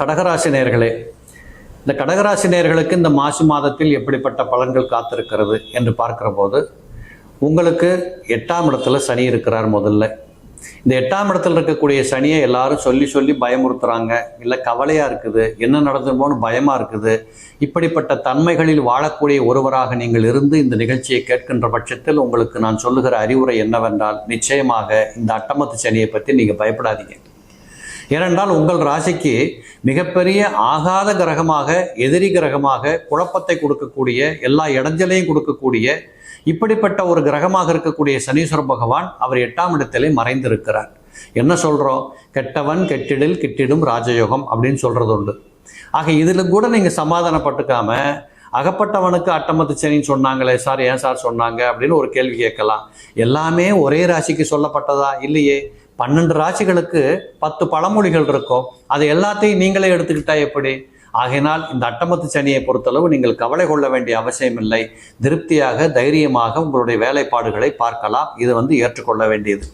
கடகராசி நேர்களே இந்த கடகராசி நேர்களுக்கு இந்த மாசி மாதத்தில் எப்படிப்பட்ட பலன்கள் காத்திருக்கிறது என்று பார்க்கிற போது உங்களுக்கு எட்டாம் இடத்துல சனி இருக்கிறார் முதல்ல. இந்த எட்டாம் இடத்துல இருக்கக்கூடிய சனியை எல்லாரும் சொல்லி சொல்லி பயமுறுத்துறாங்க. இல்லை கவலையாக இருக்குது. என்ன நடந்துமோன்னு பயமாக இருக்குது. இப்படிப்பட்ட தன்மைகளில் வாழக்கூடிய ஒருவராக நீங்கள் இருந்து இந்த நிகழ்ச்சியை கேட்கின்ற பட்சத்தில் உங்களுக்கு நான் சொல்லுகிற அறிவுரை என்னவென்றால் நிச்சயமாக இந்த அட்டமத்து சனியை பற்றி நீங்கள் பயப்படாதீங்க. ஏனென்றால் உங்கள் ராசிக்கு மிகப்பெரிய ஆகாத கிரகமாக எதிரி கிரகமாக குழப்பத்தை கொடுக்கக்கூடிய எல்லா இடைஞ்சலையும் கொடுக்கக்கூடிய இப்படிப்பட்ட ஒரு கிரகமாக இருக்கக்கூடிய சனீஸ்வர பகவான் அவர் எட்டாம் இடத்திலே மறைந்திருக்கிறார். என்ன சொல்கிறோம் கெட்டவன் கெட்டிடில் கிட்டிடும் ராஜயோகம் அப்படின்னு சொல்கிறது உண்டு. ஆக இதில் கூட நீங்கள் சமாதானப்பட்டுக்காம அகப்பட்டவனுக்கு அட்டமத்து சனின்னு சொன்னாங்களே சார் ஏன் சார் சொன்னாங்க அப்படின்னு ஒரு கேள்வி கேட்கலாம். எல்லாமே ஒரே ராசிக்கு சொல்லப்பட்டதா? இல்லையே. பன்னெண்டு ராசிகளுக்கு பத்து பழமொழிகள் இருக்கும். அதை எல்லாத்தையும் நீங்களே எடுத்துக்கிட்டா எப்படி? ஆகையினால் இந்த அட்டமத்து சனியை பொறுத்தளவு நீங்கள் கவலை கொள்ள வேண்டிய அவசியம் இல்லை திருப்தியாக தைரியமாக உங்களுடைய வேலைப்பாடுகளை பார்க்கலாம். இது வந்து ஏற்றுக்கொள்ள வேண்டியது.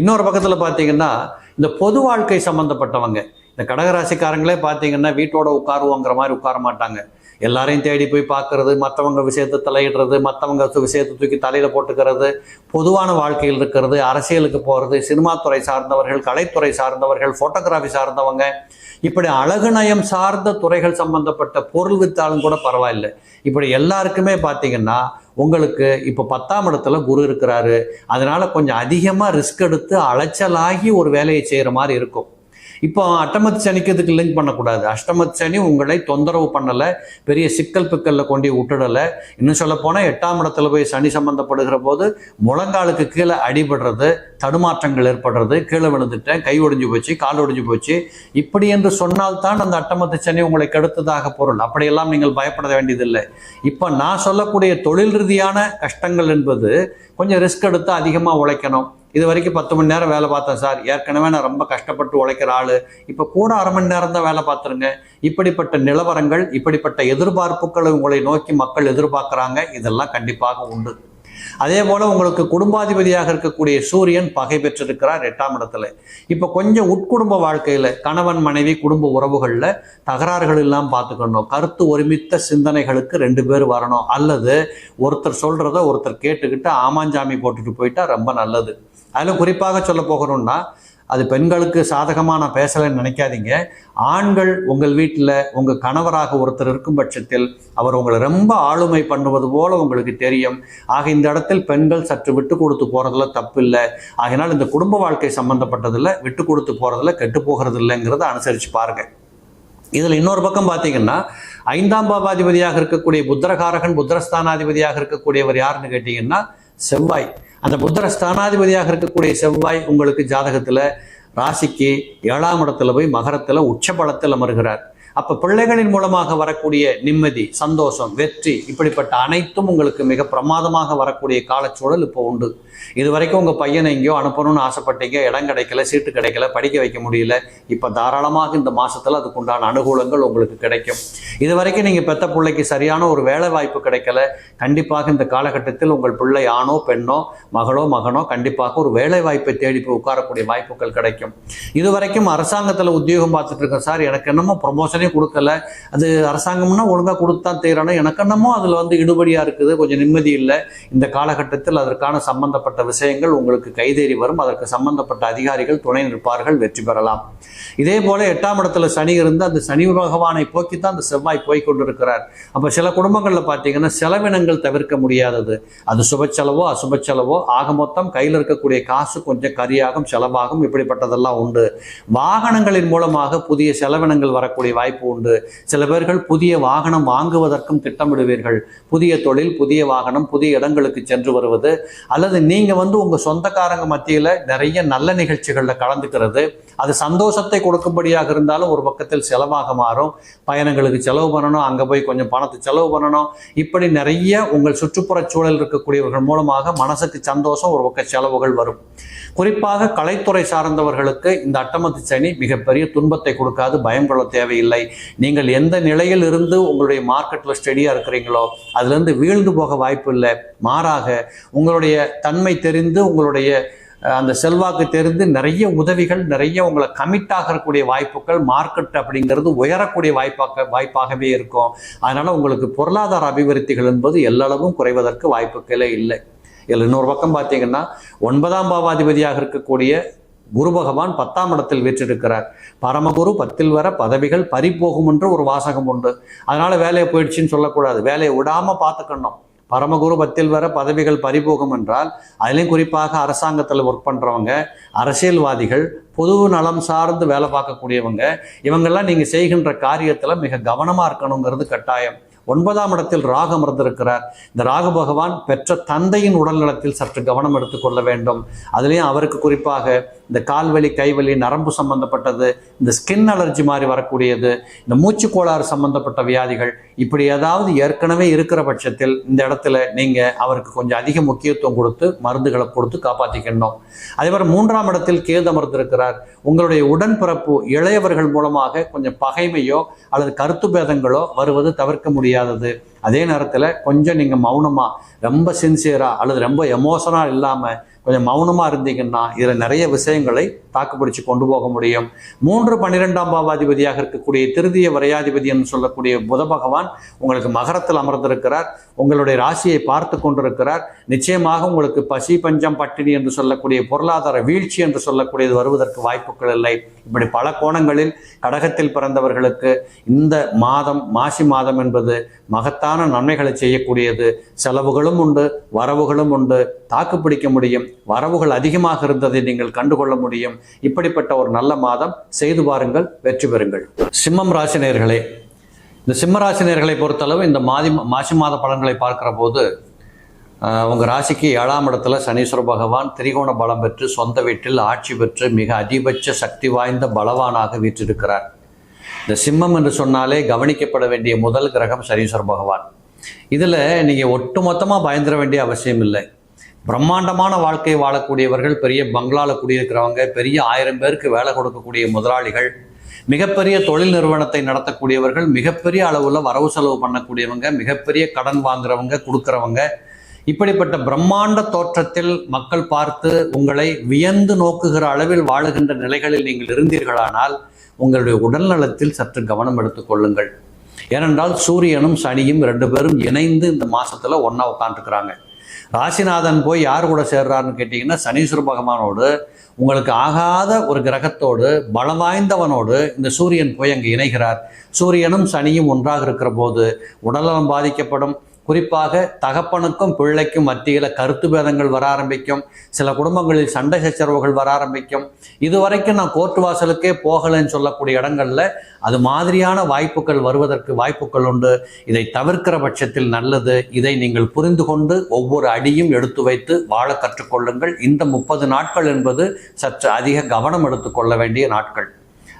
இன்னொரு பக்கத்தில் பார்த்தீங்கன்னா இந்த பொது வாழ்க்கை சம்பந்தப்பட்டவங்க. இந்த கடகராசிக்காரங்களே பார்த்தீங்கன்னா வீட்டோட உட்காருவோங்கிற மாதிரி உட்கார மாட்டாங்க. எல்லாரையும் தேடி போய் பார்க்கறது மற்றவங்க விஷயத்தை தலையிடுறது மற்றவங்க விஷயத்தை தூக்கி தலையில் போட்டுக்கிறது பொதுவான வாழ்க்கையில் இருக்கிறது அரசியலுக்கு போகிறது சினிமா துறை சார்ந்தவர்கள் கலைத்துறை சார்ந்தவர்கள் ஃபோட்டோகிராஃபி சார்ந்தவங்க. இப்படி அழகு நயம் சார்ந்த துறைகள் சம்பந்தப்பட்ட பொருள் வித்தாலும் கூட பரவாயில்லை. இப்படி எல்லாருக்குமே பார்த்தீங்கன்னா உங்களுக்கு இப்போ பத்தாம் இடத்துல குரு இருக்கிறாரு. அதனால கொஞ்சம் அதிகமாக ரிஸ்க் எடுத்து அலைச்சலாகி ஒரு வேலையை செய்கிற மாதிரி இருக்கும். இப்போ அட்டமத்து சனிக்கு இதுக்கு லிங்க் பண்ணக்கூடாது. அஷ்டமத்து சனி உங்களை தொந்தரவு பண்ணலை பெரிய சிக்கல் பிக்கலில் கொண்டு விட்டுடலை. இன்னும் சொல்ல போனால் எட்டாம் இடத்துல போய் சனி சம்பந்தப்படுகிற போது முழங்காலுக்கு கீழே அடிபடுறது தடுமாற்றங்கள் ஏற்படுறது கீழே விழுந்துட்டேன் கை ஒடிஞ்சு போச்சு கால் ஒடிஞ்சு போச்சு. இப்படி என்று சொன்னால்தான் அந்த அட்டமத்து சனி உங்களை கெடுத்ததாக பொருள். அப்படியெல்லாம் நீங்கள் பயப்பட வேண்டியதில்லை. இப்போ நான் சொல்லக்கூடிய தொழில் ரீதியான கஷ்டங்கள் என்பது கொஞ்சம் ரிஸ்க் எடுத்து அதிகமாக உழைக்கணும். இது வரைக்கும் பத்து மணி நேரம் வேலை பார்த்தேன் சார். ஏற்கனவே நான் ரொம்ப கஷ்டப்பட்டு உழைக்கிற ஆள். இப்போ கூட அரை மணி நேரம் தான் வேலை பார்த்துருங்க. இப்படிப்பட்ட நிலவரங்கள் இப்படிப்பட்ட எதிர்பார்ப்புகளை உங்களை நோக்கி மக்கள் எதிர்பார்க்குறாங்க. இதெல்லாம் கண்டிப்பாக உண்டு. அதே போல உங்களுக்கு குடும்பாதிபதியாக இருக்கக்கூடிய சூரியன் பகை பெற்றிருக்கிறார் எட்டாம் இடத்துல. இப்போ கொஞ்சம் உட்குடும்ப வாழ்க்கையில் கணவன் மனைவி குடும்ப உறவுகளில் தகராறுகள் எல்லாம் பார்த்துக்கணும். கருத்து ஒருமித்த சிந்தனைகளுக்கு ரெண்டு பேர் வரணும். அல்லது ஒருத்தர் சொல்றத ஒருத்தர் கேட்டுக்கிட்டு ஆமாஞ்சாமி போட்டுட்டு போயிட்டா ரொம்ப நல்லது. அதில் குறிப்பாக சொல்ல போகணும்னா அது பெண்களுக்கு சாதகமாக நான் பேசலைன்னு நினைக்காதீங்க. ஆண்கள் உங்கள் வீட்டில் உங்கள் கணவராக ஒருத்தர் இருக்கும் பட்சத்தில் அவர் உங்களை ரொம்ப ஆளுமை பண்ணுவது போல உங்களுக்கு தெரியும். ஆக இந்த இடத்தில் பெண்கள் சற்று விட்டு கொடுத்து போகிறதுல தப்பு இல்லை ஆகினால் இந்த குடும்ப வாழ்க்கை சம்மந்தப்பட்டதில் விட்டு கொடுத்து போகிறதுல கெட்டு போகிறது இல்லைங்கிறத அனுசரித்து பாருங்கள் இதில் இன்னொரு பக்கம் பார்த்தீங்கன்னா ஐந்தாம் பாபாதிபதியாக இருக்கக்கூடிய புத்திரகாரகன் புத்திரஸ்தானாதிபதியாக இருக்கக்கூடியவர் யாருன்னு கேட்டிங்கன்னா செவ்வாய். அந்த புத்தர ஸ்தானாதிபதியாக இருக்கக்கூடிய செவ்வாய் உங்களுக்கு ஜாதகத்தில் ராசிக்கு ஏழாம் இடத்துல போய் மகரத்தில் உச்சபலத்தில் அமர்கிறார். அப்போ பிள்ளைகளின் மூலமாக வரக்கூடிய நிம்மதி சந்தோஷம் வெற்றி இப்படிப்பட்ட அனைத்தும் உங்களுக்கு மிக பிரமாதமாக வரக்கூடிய காலச்சூழல் இப்போ உண்டு. இது வரைக்கும் உங்கள் பையனை எங்கேயோ அனுப்பணும்னு ஆசைப்பட்டீங்க இடம் கிடைக்கல சீட்டு கிடைக்கல படிக்க வைக்க முடியல. இப்போ தாராளமாக இந்த மாசத்துல அதுக்குண்டான அனுகூலங்கள் உங்களுக்கு கிடைக்கும். இது வரைக்கும் நீங்கள் பெத்த பிள்ளைக்கு சரியான ஒரு வேலை வாய்ப்பு கிடைக்கல. கண்டிப்பாக இந்த காலகட்டத்தில் உங்கள் பிள்ளை ஆணோ பெண்ணோ மகளோ மகனோ கண்டிப்பாக ஒரு வேலை வாய்ப்பை தேடி போய் உட்காரக்கூடிய வாய்ப்புகள் கிடைக்கும். இது வரைக்கும் அரசாங்கத்தில் உத்தியோகம் பார்த்துட்டு இருக்கேன். சார் எனக்கு என்னமோ ப்ரொமோஷனே கொடுக்கல. அது அரசாங்கம்னா ஒழுங்காக கொடுத்தான் தீரணும். எனக்கு என்னமோ அதில் வந்து இடுபடியாக இருக்குது. கொஞ்சம் நிம்மதி இல்லை. இந்த காலகட்டத்தில் அதற்கான சம்பந்தப்பட்ட விஷயங்கள் உங்களுக்கு கைதேறி வரும். அதற்கு சம்பந்தப்பட்ட அதிகாரிகள் துணை நிற்பார்கள் வெற்றி பெறலாம். இதே போல எட்டாம் இடத்துல சனி இருந்து அந்த சனி பகவானை போக்கித்தான் அந்த செவ்வாய் போய் கொண்டிருக்கிறார். அப்போ சில குடும்பங்களில் பார்த்தீங்கன்னா செலவினங்கள் தவிர்க்க முடியாதது. அது சுப செலவோ அசுப செலவோ ஆக மொத்தம் கையில் இருக்கக்கூடிய காசு கொஞ்சம் கரியாகும் செலவாகும் இப்படிப்பட்டதெல்லாம் உண்டு. வாகனங்களின் மூலமாக புதிய செலவினங்கள் வரக்கூடிய வாய்ப்பு உண்டு. சில பேர்கள் புதிய வாகனம் வாங்குவதற்கும் திட்டமிடுவீர்கள். புதிய தொழில் புதிய வாகனம் புதிய இடங்களுக்கு சென்று வருவது அல்லது நீங்கள் வந்து உங்கள் சொந்தக்காரங்க மத்தியில் நிறைய நல்ல நிகழ்ச்சிகளில் கலந்துக்கிறது. அது சந்தோஷத்தை கொடுக்கும்படியாக இருந்தாலும் ஒரு பக்கத்தில் செலவாக மாறும். பயணங்களுக்கு செலவு பண்ணணும். அங்கே போய் கொஞ்சம் பணத்தை செலவு பண்ணணும். இப்படி நிறைய உங்கள் சுற்றுப்புற சூழல் இருக்கக்கூடியவர்கள் மூலமாக மனசுக்கு சந்தோஷம் ஒரு பக்க செலவுகள் வரும். குறிப்பாக கலைத்துறை சார்ந்தவர்களுக்கு இந்த அட்டமத்து சனி மிகப்பெரிய துன்பத்தை கொடுக்காது பயம் கொள்ள தேவையில்லை. நீங்கள் எந்த நிலையில் இருந்து உங்களுடைய மார்க்கெட்டில் ஸ்டெடியாக இருக்கிறீங்களோ அதுலேருந்து வீழ்ந்து போக வாய்ப்பு இல்லை. மாறாக உங்களுடைய தன்மை தெரிந்து உங்களுடைய அந்த செல்வாக்கு தெரிந்து நிறைய உதவிகள் நிறைய உங்களை கமிட் ஆகக்கூடிய வாய்ப்புகள் மார்க்கெட் அப்படிங்கிறது உயரக்கூடிய வாய்ப்பாக வாய்ப்பாகவே இருக்கும். அதனால உங்களுக்கு பொருளாதார அபிவிருத்திகள் என்பது எல்லளவும் குறைவதற்கு வாய்ப்புகளே இல்லை. இதில் இன்னொரு பக்கம் பார்த்தீங்கன்னா ஒன்பதாம் பாவாதிபதியாக இருக்கக்கூடிய குரு பகவான் பத்தாம் இடத்தில் வீற்றிருக்கிறார். பரமகுரு பத்தில் வர பதவிகள் பறிபோகும் என்று ஒரு வாசகம் உண்டு. அதனால வேலையை போயிடுச்சுன்னு சொல்லக்கூடாது. வேலையை விடாம பார்த்துக்கணும். பரமகுருபத்தில் வர பதவிகள் பறிபோகும் என்றால் அதிலையும் குறிப்பாக அரசாங்கத்தில் ஒர்க் பண்ணுறவங்க அரசியல்வாதிகள் பொது நலம் சார்ந்து வேலை பார்க்கக்கூடியவங்க இவங்கெல்லாம் நீங்கள் செய்கின்ற காரியத்தில் மிக கவனமாக இருக்கணுங்கிறது கட்டாயம். ஒன்பதாம் இடத்தில் ராகு அமர்ந்திருக்கிறார். இந்த ராகு பகவான் பெற்ற தந்தையின் உடல்நலத்தில் சற்று கவனம் எடுத்துக்கொள்ள வேண்டும். அதுலேயும் அவருக்கு குறிப்பாக இந்த கால்வலி கைவலி நரம்பு சம்பந்தப்பட்டது இந்த ஸ்கின் அலர்ஜி மாதிரி வரக்கூடியது இந்த மூச்சு கோளாறு சம்பந்தப்பட்ட வியாதிகள் இப்படி ஏதாவது ஏற்கனவே இருக்கிற பட்சத்தில் இந்த இடத்துல நீங்கள் அவருக்கு கொஞ்சம் அதிக முக்கியத்துவம் கொடுத்து மருந்துகளை கொடுத்து காப்பாற்றிக்கணும் அதே மாதிரி மூன்றாம் இடத்தில் கேது அமர்ந்திருக்கிறார் உங்களுடைய உடன்பிறப்பு இளையவர்கள் மூலமாக கொஞ்சம் பகைமையோ அல்லது கருத்து பேதங்களோ வருவது தவிர்க்க முடியாதது. அதே நேரத்தில் கொஞ்சம் நீங்கள் மௌனமாக ரொம்ப சின்சியராக அல்லது ரொம்ப எமோஷனாக இல்லாமல் கொஞ்சம் மௌனமாக இருந்தீங்கன்னா இதில் நிறைய விஷயங்களை தாக்குப்பிடிச்சு கொண்டு போக முடியும். மூன்று பன்னிரெண்டாம் பாவாதிபதியாக இருக்கக்கூடிய திருதிய வரையாதிபதி என்று சொல்லக்கூடிய புத பகவான் உங்களுக்கு மகரத்தில் அமர்ந்திருக்கிறார். உங்களுடைய ராசியை பார்த்து கொண்டிருக்கிறார். நிச்சயமாக உங்களுக்கு பசி பஞ்சம் பட்டினி என்று சொல்லக்கூடிய பொருளாதார வீழ்ச்சி என்று சொல்லக்கூடியது வருவதற்கு வாய்ப்புகள் இல்லை. இப்படி பல கோணங்களில் கடகத்தில் பிறந்தவர்களுக்கு இந்த மாதம் மாசி மாதம் என்பது மகத்தான நன்மைகளை செய்யக்கூடியது. செலவுகளும் உண்டு வரவுகளும் உண்டு. தாக்கு பிடிக்க முடியும். வரவுகள் அதிகமாக இருந்ததை நீங்கள் கண்டுகொள்ள முடியும். இப்படிப்பட்ட ஒரு நல்ல மாதம் செய்து பாருங்கள் வெற்றி பெறுங்கள். சிம்மம் ராசினியர்களே இந்த சிம்ம ராசினியர்களை பொறுத்தளவு இந்த மாதி மாசி மாத பலன்களை பார்க்கிற போது ஆஹ், ராசிக்கு ஏழாம் இடத்துல சனீஸ்வர பகவான் திரிகோண பலம் பெற்று சொந்த வீட்டில் ஆட்சி பெற்று மிக அதிபட்ச சக்தி வாய்ந்த பலவானாக வீற்றிருக்கிறார். இந்த சிம்மம் என்று சொன்னாலே கவனிக்கப்பட வேண்டிய முதல் கிரகம் சனீஸ்வர பகவான். இதில் நீங்கள் ஒட்டுமொத்தமாக பயந்துட வேண்டிய அவசியம் இல்லை. பிரம்மாண்டமான வாழ்க்கை வாழக்கூடியவர்கள் பெரிய பங்களாவில் குடியிருக்கிறவங்க பெரிய ஆயிரம் பேருக்கு வேலை கொடுக்கக்கூடிய முதலாளிகள் மிகப்பெரிய தொழில் நிறுவனத்தை நடத்தக்கூடியவர்கள் மிகப்பெரிய அளவில் வரவு செலவு பண்ணக்கூடியவங்க மிகப்பெரிய கடன் வாங்குறவங்க கொடுக்குறவங்க. இப்படிப்பட்ட பிரம்மாண்ட தோற்றத்தில் மக்கள் பார்த்து உங்களை வியந்து நோக்குகிற அளவில் வாழுகின்ற நிலைகளில் நீங்கள் இருந்தீர்களானால் உங்களுடைய உடல்நலத்தில் சற்று கவனம் எடுத்துக்கொள்ளுங்கள் ஏனென்றால் சூரியனும் சனியும் ரெண்டு பேரும் இணைந்து இந்த மாசத்துல ஒன்றா உட்காந்துருக்குறாங்க ராசிநாதன் போய் யார் கூட சேர்றாருன்னு கேட்டிங்கன்னா சனீஸ்வர பகவானோடு உங்களுக்கு ஆகாத ஒரு கிரகத்தோடு பலம் வாய்ந்தவனோடு இந்த சூரியன் போய் அங்கே இணைகிறார். சூரியனும் சனியும் ஒன்றாக இருக்கிற போது உடல்நலம் பாதிக்கப்படும். குறிப்பாக தகப்பனுக்கும் பிள்ளைக்கும் மத்தியில் கருத்து பேதங்கள் வர ஆரம்பிக்கும். சில குடும்பங்களில் சண்டை சச்சரவுகள் வர ஆரம்பிக்கும். இதுவரைக்கும் நான் கோர்ட் வாசலுக்கே போகலைன்னு சொல்லக்கூடிய இடங்களில் அது மாதிரியான வாய்ப்புகள் வருவதற்கு வாய்ப்புகள் உண்டு. இதை தவிர்க்கிற பட்சத்தில் நல்லது. இதை நீங்கள் புரிந்து கொண்டு ஒவ்வொரு அடியும் எடுத்து வைத்து வாழ கற்றுக்கொள்ளுங்கள். இந்த முப்பது நாட்கள் என்பது சற்று அதிக கவனம் எடுத்துக்கொள்ள வேண்டிய நாட்கள்.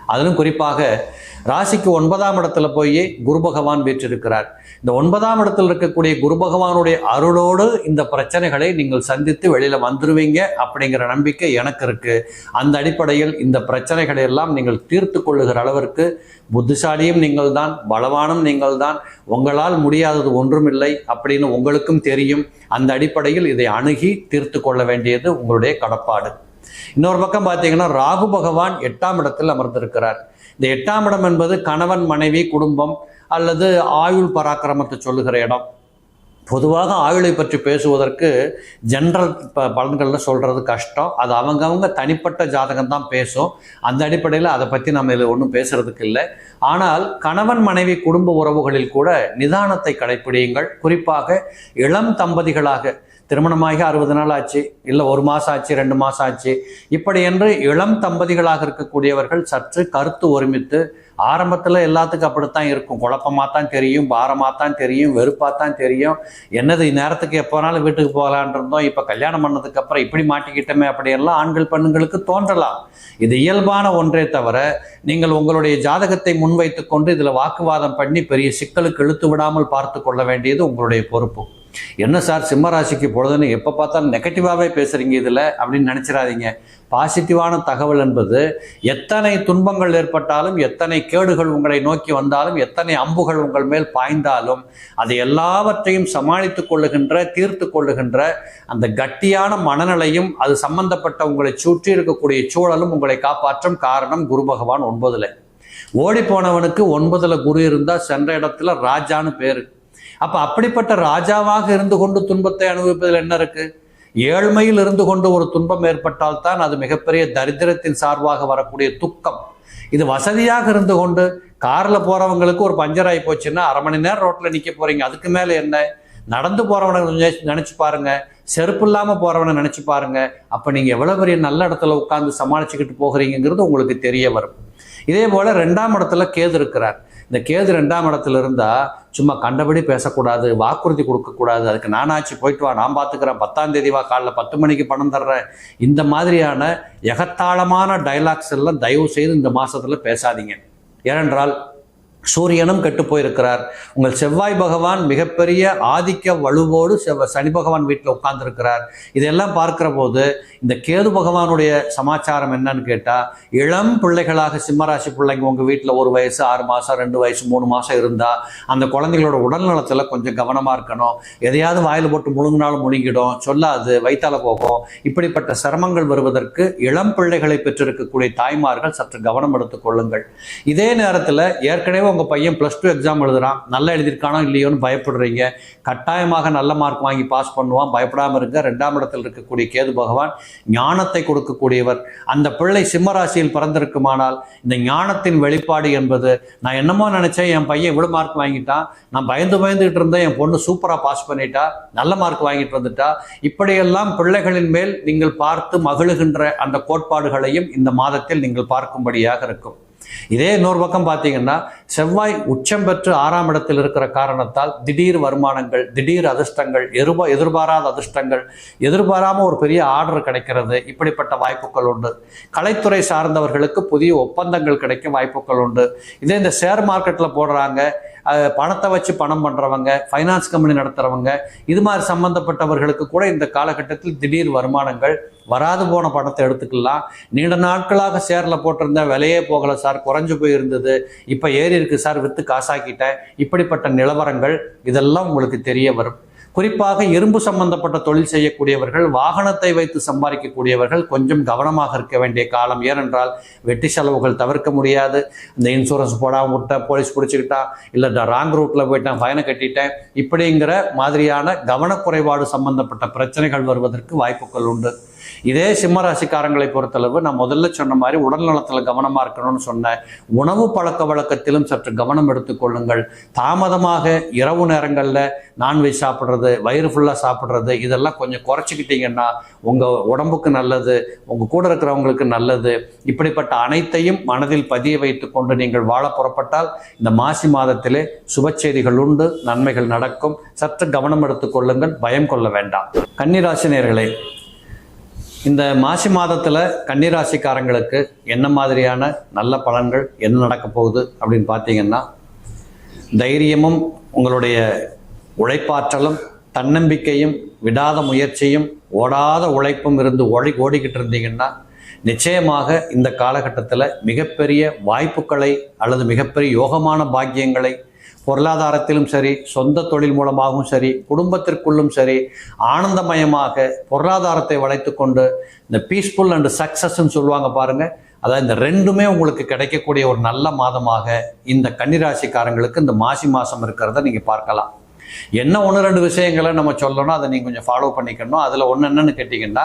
அதிலும் குறிப்பாக ராசிக்கு ஒன்பதாம் இடத்துல போய் குரு பகவான் வீற்றிருக்கிறார். இந்த ஒன்பதாம் இடத்தில் இருக்கக்கூடிய குரு பகவானுடைய அருளோடு இந்த பிரச்சனைகளை நீங்கள் சந்தித்து வெளியில் வந்துருவீங்க அப்படிங்கிற நம்பிக்கை எனக்கு இருக்குது அந்த அடிப்படையில் இந்த பிரச்சனைகளை எல்லாம் நீங்கள் தீர்த்து கொள்ளுகிற அளவிற்கு புத்திசாலியும் நீங்கள் தான் பலவானும் நீங்கள்தான். உங்களால் முடியாதது ஒன்றுமில்லை அப்படின்னு உங்களுக்கும் தெரியும். அந்த அடிப்படையில் இதை அணுகி தீர்த்து கொள்ள வேண்டியது உங்களுடைய கடப்பாடு. இன்னொரு பக்கம் பார்த்தீங்கன்னா ராகு பகவான் எட்டாம் இடத்தில் அமர்ந்திருக்கிறார். இந்த எட்டாம் இடம் என்பது கணவன் மனைவி குடும்பம் அல்லது ஆயுள் பராக்கிரமத்தை சொல்லுகிற இடம். பொதுவாக ஆயுளை பற்றி பேசுவதற்கு ஜென்ரல் ப பலன்களில் சொல்கிறது கஷ்டம். அது அவங்கவுங்க தனிப்பட்ட ஜாதகம் தான் பேசும். அந்த அடிப்படையில் அதை பற்றி நம்ம இதில் ஒன்றும் பேசுகிறதுக்கு இல்லை. ஆனால் கணவன் மனைவி குடும்ப உறவுகளில் கூட நிதானத்தை கடைப்பிடியுங்கள். குறிப்பாக இளம் தம்பதிகளாக திருமணமாகி அறுபது நாள் ஆச்சு இல்லை ஒரு மாதம் ஆச்சு ரெண்டு மாதம் ஆச்சு. இப்படி என்று இளம் தம்பதிகளாக இருக்கக்கூடியவர்கள் சற்று கருத்து ஒருமித்து ஆரம்பத்தில் எல்லாத்துக்கும் அப்படித்தான் இருக்கும். குழப்பமாக தான் தெரியும் பாரமாக தான் தெரியும் வெறுப்பாக தான் தெரியும். என்னது நேரத்துக்கு எப்போனாலும் வீட்டுக்கு போகலான் இருந்தோம் இப்போ கல்யாணம் பண்ணதுக்கப்புறம் இப்படி மாட்டிக்கிட்டோமே அப்படியெல்லாம் ஆண்கள் பெண்களுக்கு தோன்றலாம். இது இயல்பான ஒன்றே தவிர நீங்கள் உங்களுடைய ஜாதகத்தை முன்வைத்து கொண்டு இதில் வாக்குவாதம் பண்ணி பெரிய சிக்கலுக்கு இழுத்து விடாமல் பார்த்து கொள்ள வேண்டியது உங்களுடைய பொறுப்பு. என்ன சார் சிம்ம ராசிக்கு பொழுதுன்னு எப்போ பார்த்தாலும் நெகட்டிவாகவே பேசுகிறீங்க இதில் அப்படின்னு நினச்சிடாதீங்க பாசிட்டிவான தகவல் என்பது எத்தனை துன்பங்கள் ஏற்பட்டாலும் எத்தனை கேடுகள் உங்களை நோக்கி வந்தாலும் எத்தனை அம்புகள் உங்கள் மேல் பாய்ந்தாலும் அது எல்லாவற்றையும் சமாளித்து கொள்ளுகின்ற தீர்த்து கொள்ளுகின்ற அந்த கட்டியான மனநிலையும் அது சம்பந்தப்பட்ட உங்களை சுற்றி இருக்கக்கூடிய சூழலும் உங்களை காப்பாற்றும் காரணம் குரு பகவான் ஒன்பதுல. ஓடி போனவனுக்கு ஒன்பதுல குரு இருந்தால் சென்ற இடத்துல ராஜான்னு பேர். அப்போ அப்படிப்பட்ட ராஜாவாக இருந்து கொண்டு துன்பத்தை அனுபவிப்பதில் என்ன இருக்கு? ஏழ்மையில் இருந்து கொண்டு ஒரு துன்பம் ஏற்பட்டால் தான் அது மிகப்பெரிய தரித்திரத்தின் சார்பாக வரக்கூடிய துக்கம். இது வசதியாக இருந்து கொண்டு காரில் போகிறவங்களுக்கு ஒரு பஞ்சர் ஆகி போச்சுன்னா அரை மணி நேரம் ரோட்டில் நிற்க போகிறீங்க அதுக்கு மேலே என்ன? நடந்து போகிறவனை நினச்சி பாருங்க. செருப்பு இல்லாமல் போகிறவனை நினச்சி பாருங்க. அப்போ நீங்கள் எவ்வளோ பெரிய நல்ல இடத்துல உட்காந்து சமாளிச்சுக்கிட்டு போகிறீங்கிறது உங்களுக்கு தெரிய வரும். இதே போல் ரெண்டாம் இடத்துல கேது இருக்கிறார். இந்த கேது ரெண்டாம் இடத்துல இருந்தால் சும்மா கண்டபடி பேசக்கூடாது வாக்குறுதி கொடுக்கக்கூடாது. அதுக்கு நானாச்சு போயிட்டு வா நான் பார்த்துக்கிறேன் பத்தாம் தேதி வா காலைல பத்து மணிக்கு பணம் தர்றேன். இந்த மாதிரியான எகத்தாளமான டைலாக்ஸ் எல்லாம் தயவு செய்து இந்த மாதத்தில் பேசாதீங்க. ஏனென்றால் சூரியனும் கெட்டு போயிருக்கிறார். உங்கள் செவ்வாய் பகவான் மிகப்பெரிய ஆதிக்க வலுவோடு செவ்வ சனி பகவான் வீட்டில் உட்கார்ந்துருக்கிறார். இதெல்லாம் பார்க்குற போது இந்த கேது பகவானுடைய சமாச்சாரம் என்னன்னு கேட்டால் இளம் பிள்ளைகளாக சிம்மராசி பிள்ளைங்க உங்கள் வீட்டில் ஒரு வயசு ஆறு மாதம் ரெண்டு வயசு மூணு மாதம் இருந்தால் அந்த குழந்தைகளோட உடல் நலத்தில் கொஞ்சம் கவனமாக இருக்கணும். எதையாவது வாயில் போட்டு முழுங்கினாலும் முழுங்கிடும் சொல்லாது வைத்தால போகும். இப்படிப்பட்ட சிரமங்கள் வருவதற்கு இளம் பிள்ளைகளை பெற்றிருக்கக்கூடிய தாய்மார்கள் சற்று கவனம் எடுத்துக் கொள்ளுங்கள். இதே நேரத்தில் ஏற்கனவே உங்கள் பையன் ப்ளஸ் டூ எக்ஸாம் எழுதுறான். நல்லா எழுதியிருக்கானோ இல்லையோன்னு பயப்படுறீங்க. கட்டாயமாக நல்ல மார்க் வாங்கி பாஸ் பண்ணுவான். பயப்படாமல் இருங்க. ரெண்டாம் இடத்தில் இருக்கக்கூடிய கேது பகவான் ஞானத்தை கொடுக்கக்கூடியவர். அந்த பிள்ளை சிம்மராசியில் பிறந்திருக்குமானால் இந்த ஞானத்தின் வெளிப்பாடு என்பது நான் என்னமோ நினச்சேன் என் பையன் இவ்வளோ மார்க் வாங்கிட்டான். நான் பயந்து பயந்துகிட்டு இருந்தேன். என் பொண்ணு சூப்பராக பாஸ் பண்ணிட்டா நல்ல மார்க் வாங்கிட்டு வந்துட்டா. இப்படியெல்லாம் பிள்ளைகளின் மேல் நீங்கள் பார்த்து மகிழுகின்ற அந்த கோட்பாடுகளையும் இந்த மாதத்தில் நீங்கள் பார்க்கும்படியாக இருக்கும். இதே இன்னொரு பக்கம் பார்த்தீங்கன்னா செவ்வாய் உச்சம் பெற்று ஆறாம் இடத்தில் இருக்கிற காரணத்தால் திடீர் வருமானங்கள் திடீர் அதிர்ஷ்டங்கள் எதிர்பா எதிர்பாராத அதிர்ஷ்டங்கள் எதிர்பாராமல் ஒரு பெரிய ஆர்டர் கிடைக்கிறது. இப்படிப்பட்ட வாய்ப்புகள் உண்டு. கலைத்துறை சார்ந்தவர்களுக்கு புதிய ஒப்பந்தங்கள் கிடைக்கும் வாய்ப்புகள் உண்டு. இதே இந்த ஷேர் மார்க்கெட்டில் போடுறாங்க. பணத்தை வச்சு பணம் பண்ணுறவங்க ஃபைனான்ஸ் கம்பெனி நடத்துகிறவங்க இது மாதிரி சம்மந்தப்பட்டவர்களுக்கு கூட இந்த காலகட்டத்தில் திடீர் வருமானங்கள் வராது போன பணத்தை எடுத்துக்கலாம். நீண்ட நாட்களாக ஷேரில் போட்டிருந்த விலையே போகலை சார். குறைஞ்சு போயிருந்தது. இப்போ ஏறி இருக்குது சார். விற்று காசாக்கிட்டேன் இப்படிப்பட்ட நிலவரங்கள் இதெல்லாம் உங்களுக்கு தெரிய வரும். குறிப்பாக இரும்பு சம்பந்தப்பட்ட தொழில் செய்யக்கூடியவர்கள் வாகனத்தை வைத்து சம்பாதிக்கக்கூடியவர்கள் கொஞ்சம் கவனமாக இருக்க வேண்டிய காலம். ஏனென்றால் வெட்டி செலவுகள் தவிர்க்க முடியாது. இந்த இன்சூரன்ஸ் போடாமல் விட்டேன் போலீஸ் பிடிச்சிக்கிட்டா இல்லை ராங் ரூட்டில் போயிட்டேன் ஃபைனை கட்டிட்டேன். இப்படிங்கிற மாதிரியான கவனக்குறைபாடு சம்பந்தப்பட்ட பிரச்சனைகள் வருவதற்கு வாய்ப்புகள் உண்டு. இதே சிம்மராசிக்காரங்களை பொறுத்தளவு நான் முதல்ல சொன்ன மாதிரி உடல் நலத்தில் கவனமாக இருக்கணும்னு சொன்னேன் உணவு பழக்க வழக்கத்திலும் சற்று கவனம் எடுத்துக்கொள்ளுங்கள் தாமதமாக இரவு நேரங்களில் நான்வெஜ் சாப்பிட்றது வயிறு ஃபுல்லாக சாப்பிட்றது இதெல்லாம் கொஞ்சம் குறைச்சிக்கிட்டீங்கன்னா உங்கள் உடம்புக்கு நல்லது உங்கள் கூட இருக்கிறவங்களுக்கு நல்லது. இப்படிப்பட்ட அனைத்தையும் மனதில் பதிய வைத்து கொண்டு நீங்கள் வாழ புறப்பட்டால் இந்த மாசி மாதத்திலே சுபச்செய்திகள் உண்டு நன்மைகள் நடக்கும். சற்று கவனம் எடுத்துக்கொள்ளுங்கள் பயம் கொள்ள வேண்டாம். கன்னிராசினியர்களே இந்த மாசி மாதத்தில் கன்னிராசிக்காரங்களுக்கு என்ன மாதிரியான நல்ல பலன்கள் என்ன நடக்க போகுது அப்படின்னு பார்த்தீங்கன்னா தைரியமும் உங்களுடைய உழைப்பாற்றலும் தன்னம்பிக்கையும் விடாத முயற்சியும் ஓடாத உழைப்பும் இருந்து ஓடி ஓடிக்கிட்டு இருந்தீங்கன்னா நிச்சயமாக இந்த காலகட்டத்தில் மிகப்பெரிய வாய்ப்புகளை அல்லது மிகப்பெரிய யோகமான பாக்கியங்களை பொருளாதாரத்திலும் சரி சொந்த தொழில் மூலமாகவும் சரி குடும்பத்திற்குள்ளும் சரி ஆனந்தமயமாக பொருளாதாரத்தை வளைத்துக்கொண்டு இந்த பீஸ்ஃபுல் அண்ட் சக்ஸஸ்ன்னு சொல்லுவாங்க பாருங்கள் அதாவது இந்த ரெண்டுமே உங்களுக்கு கிடைக்கக்கூடிய ஒரு நல்ல மாதமாக இந்த கன்னிராசிக்காரங்களுக்கு இந்த மாசி மாதம் இருக்கிறத நீங்கள் பார்க்கலாம். என்ன ஒன்று ரெண்டு விஷயங்களை நம்ம சொல்லணும் அதை நீங்கள் கொஞ்சம் ஃபாலோ பண்ணிக்கணும். அதில் ஒன்று என்னன்னு கேட்டிங்கன்னா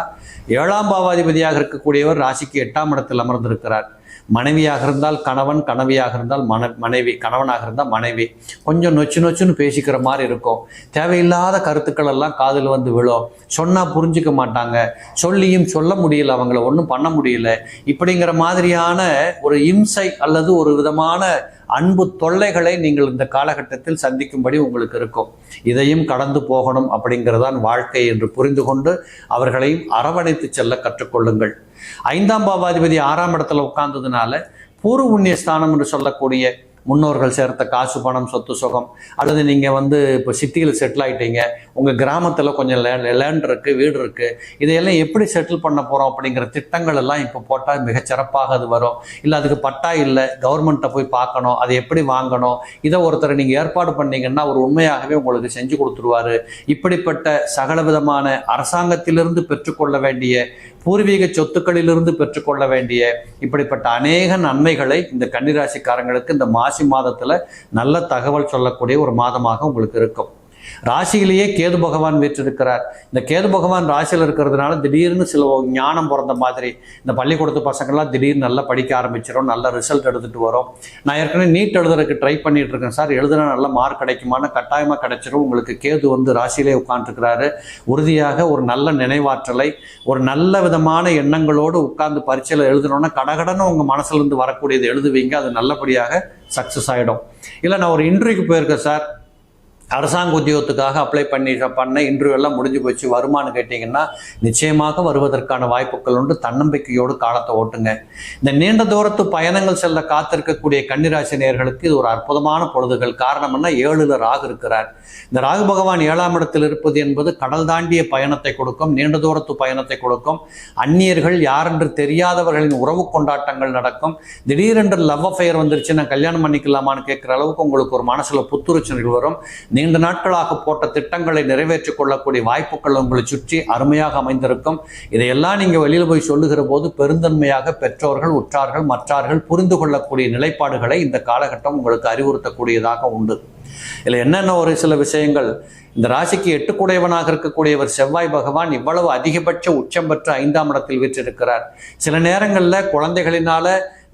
ஏழாம் பாவாதிபதியாக இருக்கக்கூடியவர் ராசிக்கு எட்டாம் இடத்தில் அமர்ந்திருக்கிறார். மனைவியாக இருந்தால் கணவன் கணவியாக இருந்தால் மன மனைவி கணவனாக இருந்தால் மனைவி. கொஞ்சம் நொச்சு நொச்சுன்னு பேசிக்கிற மாதிரி இருக்கும். தேவையில்லாத கருத்துக்கள் எல்லாம் காதில் வந்து விழும். சொன்னால் புரிஞ்சுக்க மாட்டாங்க. சொல்லியும் சொல்ல முடியல அவங்கள ஒன்றும் பண்ண முடியல. இப்படிங்கிற மாதிரியான ஒரு இம்சை அல்லது ஒரு விதமான அன்பு தொல்லைகளை நீங்கள் இந்த காலகட்டத்தில் சந்திக்கும்படி உங்களுக்கு இருக்கும். இதையும் கடந்து போகணும் அப்படிங்கிறதான் வாழ்க்கை என்று புரிந்து கொண்டு அவர்களையும் அரவணைத்து செல்ல கற்றுக்கொள்ளுங்கள். ஐந்தாம் பாவாதிபதி ஆறாம் இடத்துல உட்கார்ந்ததுனால பூர்வ புண்ணிய ஸ்தானம் என்று சொல்லக்கூடிய முன்னோர்கள் சேர்த்த காசு பணம் சொத்து சுகம் அல்லது நீங்கள் வந்து இப்போ சிட்டியில் செட்டில் ஆகிட்டீங்க உங்கள் கிராமத்தில் கொஞ்சம் லே லேண்ட் இருக்குது வீடு இருக்குது இதையெல்லாம் எப்படி செட்டில் பண்ண போகிறோம் அப்படிங்கிற திட்டங்கள் எல்லாம் இப்போ போட்டால் மிகச்சிறப்பாக அது வரும். இல்லை அதுக்கு பட்டா இல்லை கவர்மெண்ட்டை போய் பார்க்கணும் அதை எப்படி வாங்கணும் இதை ஒருத்தரை நீங்கள் ஏற்பாடு பண்ணீங்கன்னா அவர் உண்மையாகவே உங்களுக்கு செஞ்சு கொடுத்துருவார். இப்படிப்பட்ட சகல விதமான அரசாங்கத்திலிருந்து பெற்றுக்கொள்ள வேண்டிய பூர்வீக சொத்துக்களிலிருந்து பெற்றுக்கொள்ள வேண்டிய இப்படிப்பட்ட அநேக நன்மைகளை இந்த கன்னிராசிக்காரங்களுக்கு இந்த மாசி மாதத்தில் நல்ல தகவல் சொல்லக்கூடிய ஒரு மாதமாக உங்களுக்கு இருக்கும். ராசியிலேயே கேது பகவான் வீற்றிருக்கிறார். இந்த கேது பகவான் ராசியில் இருக்கிறதுனால திடீர்னு சில ஞானம் பிறந்த மாதிரி இந்த பள்ளிக்கூடத்து பசங்கள்லாம் திடீர்னு நல்லா படிக்க ஆரம்பிச்சிடும் நல்ல ரிசல்ட் எடுத்துகிட்டு வரும். நான் ஏற்கனவே நீட் எழுதுறதுக்கு ட்ரை பண்ணிட்டு இருக்கேன் சார். எழுதுனா நல்ல மார்க் கிடைக்குமான்னு கட்டாயமாக கிடைச்சிரும். உங்களுக்கு கேது வந்து ராசியிலே உட்காந்துருக்கிறாரு உறுதியாக ஒரு நல்ல நினைவாற்றலை ஒரு நல்ல விதமான எண்ணங்களோடு உட்கார்ந்து பரீட்சையில் எழுதணும்னா கடகடன்னு உங்கள் மனசுலேருந்து வரக்கூடியது எழுதுவீங்க. அது நல்லபடியாக சக்ஸஸ் ஆகிடும் இல்லை நான் ஒரு இன்டர்வியூக்கு போயிருக்கேன் சார். அரசாங்க உத்தியோகத்துக்காக அப்ளை பண்ணி பண்ண இன்டர்வியூ எல்லாம் முடிஞ்சு போச்சு. வருமானு கேட்டிங்கன்னா நிச்சயமாக வருவதற்கான வாய்ப்புகள் உண்டு. தன்னம்பிக்கையோடு காலத்தை ஓட்டுங்க. இந்த நீண்ட தூரத்து பயணங்கள் செல்ல காத்திருக்கக்கூடிய கன்னிராசி நேர்களுக்கு இது ஒரு அற்புதமான பொழுதுகள். காரணம் என்ன? ஏழுல ராகு இருக்கிறார். இந்த ராகு பகவான் ஏழாம் இடத்தில் இருப்பது என்பது கடல் தாண்டிய பயணத்தை கொடுக்கும் நீண்ட தூரத்து பயணத்தை கொடுக்கும். அந்நியர்கள் யாரென்று தெரியாதவர்களின் உறவு கொண்டாட்டங்கள் நடக்கும். திடீரென்று லவ் அஃபேர் வந்துருச்சு நான் கல்யாணம் பண்ணிக்கலாமான்னு கேட்குற அளவுக்கு உங்களுக்கு ஒரு மனசில் புத்துணர்ச்சிகள் வரும். நீண்ட நாட்களாக போட்ட திட்டங்களை நிறைவேற்றிக் கொள்ளக்கூடிய வாய்ப்புகள் உங்களை சுற்றி அருமையாக அமைந்திருக்கும். இதையெல்லாம் நீங்கள் வெளியில் போய் சொல்லுகிற போது பெருந்தன்மையாக பெற்றோர்கள் உற்றார்கள் மற்றார்கள் புரிந்து கொள்ளக்கூடிய நிலைப்பாடுகளை இந்த காலகட்டம் உங்களுக்கு அறிவுறுத்தக்கூடியதாக உண்டு. இதில் என்னென்ன ஒரு சில விஷயங்கள்? இந்த ராசிக்கு எட்டுக்குடையவனாக இருக்கக்கூடியவர் செவ்வாய் பகவான் இவ்வளவு அதிகபட்ச உச்சம் பெற்ற ஐந்தாம் இடத்தில் வீற்றிருக்கிறார். சில நேரங்களில் குழந்தைகளினால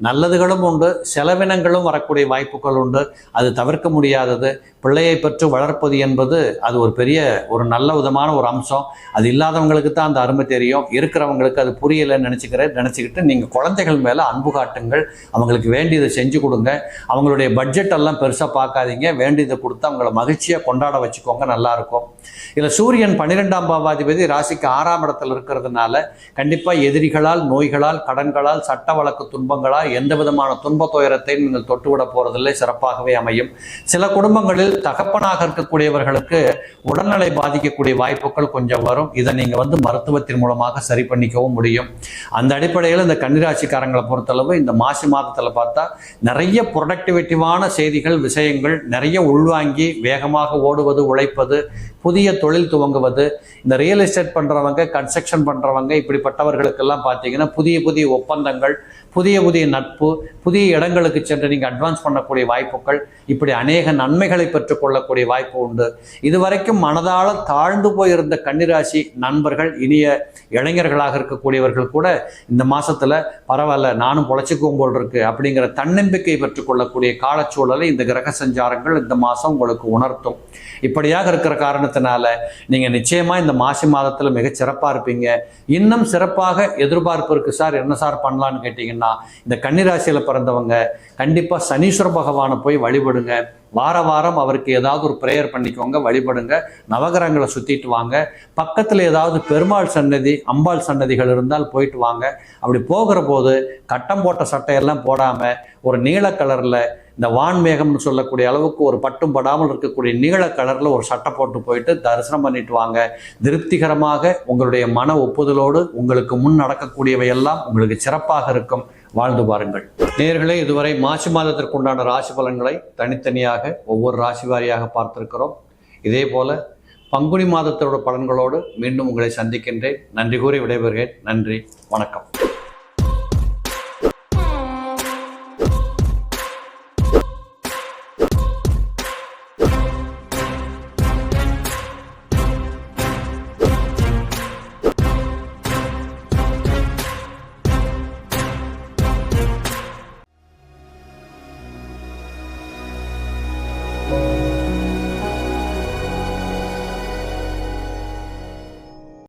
நல்லதுகளும் உண்டு செலவினங்களும் வரக்கூடிய வாய்ப்புகள் உண்டு. அது தவிர்க்க முடியாதது. பிள்ளையை பெற்று வளர்ப்பது என்பது அது ஒரு பெரிய ஒரு நல்ல விதமான ஒரு அம்சம். அது இல்லாதவங்களுக்கு தான் அந்த அருமை தெரியும். இருக்கிறவங்களுக்கு அது புரியலைன்னு நினச்சிக்கிற நினச்சிக்கிட்டு நீங்கள் குழந்தைகள் மேலே அன்பு காட்டுங்கள். அவங்களுக்கு வேண்டியதை செஞ்சு கொடுங்க. அவங்களுடைய பட்ஜெட் எல்லாம் பெருசாக பார்க்காதீங்க. வேண்டியதை கொடுத்து அவங்கள மகிழ்ச்சியாக கொண்டாட வச்சுக்கோங்க. நல்லாயிருக்கும் இதில் சூரியன் பன்னிரெண்டாம் பாவாதிபதி ராசிக்கு ஆறாம் இடத்துல இருக்கிறதுனால கண்டிப்பாக எதிரிகளால் நோய்களால் கடன்களால் சட்ட வழக்கு துன்பங்களால் எந்த விதமான துன்ப துயரத்தையும் நீங்கள் தொட்டுவிட போறதில்லை. சிறப்பாகவே அமையும். சில குடும்பங்களில் தகப்பனாக இருக்கக்கூடியவர்களுக்கு உடல்நிலை பாதிக்கக்கூடிய வாய்ப்புகள் கொஞ்சம் வரும். இதை நீங்கள் வந்து மருத்துவத்தின் மூலமாக சரி பண்ணிக்கவும் முடியும். அந்த அடிப்படையில் இந்த கன்னிராசிக்காரங்களை பொறுத்தளவு இந்த மாசி மாதத்தில் பார்த்தா நிறைய ப்ரொடக்டிவிட்டிவான செய்திகள் விஷயங்கள் நிறைய உள்வாங்கி வேகமாக ஓடுவது உழைப்பது புது புதிய தொழில் துவங்குவது இந்த ரியல் எஸ்டேட் பண்ணுறவங்க கன்ஸ்ட்ரக்ஷன் பண்ணுறவங்க இப்படிப்பட்டவர்களுக்கெல்லாம் பார்த்தீங்கன்னா புதிய புதிய ஒப்பந்தங்கள் புதிய புதிய நட்பு புதிய இடங்களுக்கு சென்று நீங்கள் அட்வான்ஸ் பண்ணக்கூடிய வாய்ப்புகள் இப்படி அநேக நன்மைகளை பெற்றுக்கொள்ளக்கூடிய வாய்ப்பு உண்டு. இதுவரைக்கும் மனதால தாழ்ந்து போயிருந்த கன்னிராசி நண்பர்கள் இனிய இளைஞர்களாக இருக்கக்கூடியவர்கள் கூட இந்த மாசத்துல பரவாயில்ல நானும் பொழைச்சிக்கும் போல் இருக்கு அப்படிங்கிற தன்னம்பிக்கை பெற்றுக்கொள்ளக்கூடிய காலச்சூழலை இந்த கிரக சஞ்சாரங்கள் இந்த மாசம் உங்களுக்கு உணர்த்தும். இப்படியாக இருக்கிற காரணத்தினால் நீங்க நிச்சயமா இந்த மாசி மாதத்துல மிக சிறப்பா இருப்பீங்க. இன்னும் சிறப்பாக எதிர்பார்ப்பு இருக்குது சார். என்ன சார் பண்ணலான்னு கேட்டீங்கன்னா இந்த கன்னிராசியில் பிறந்தவங்க கண்டிப்பா சனீஸ்வர பகவானை போய் வழிபடுங்க. வார வாரம் அவருக்கு ஏதாவது ஒரு ப்ரேயர் பண்ணிக்கோங்க வழிபடுங்க. நவகிரகங்களை சுற்றிட்டு வாங்க. பக்கத்தில் ஏதாவது பெருமாள் சன்னதி அம்பாள் சன்னதிகள் இருந்தால் போயிட்டு வாங்க. அப்படி போகிற போது கட்டம் போட்ட சட்டையெல்லாம் போடாமல் ஒரு நீல கலரில் இந்த வான்மேகம்னு சொல்லக்கூடிய அளவுக்கு ஒரு பட்டும் படாமல் இருக்கக்கூடிய நீல கலரில் ஒரு சட்டை போட்டு போயிட்டு தரிசனம் பண்ணிட்டு வாங்க. திருப்திகரமாக உங்களுடைய மன ஒப்புதலோடு உங்களுக்கு முன் நடக்கக்கூடியவையெல்லாம் உங்களுக்கு சிறப்பாக இருக்கும். வாழ்ந்து பாருங்கள் நேர்களே இதுவரை மாசி மாதத்திற்குண்டான ராசி பலன்களை தனித்தனியாக ஒவ்வொரு ராசி வாரியாக பார்த்திருக்கிறோம். இதே போல பங்குனி மாதத்தோட பலன்களோடு மீண்டும் உங்களை சந்திக்கின்றேன். நன்றி கூறி விடைபெறுகிறேன். நன்றி. வணக்கம்.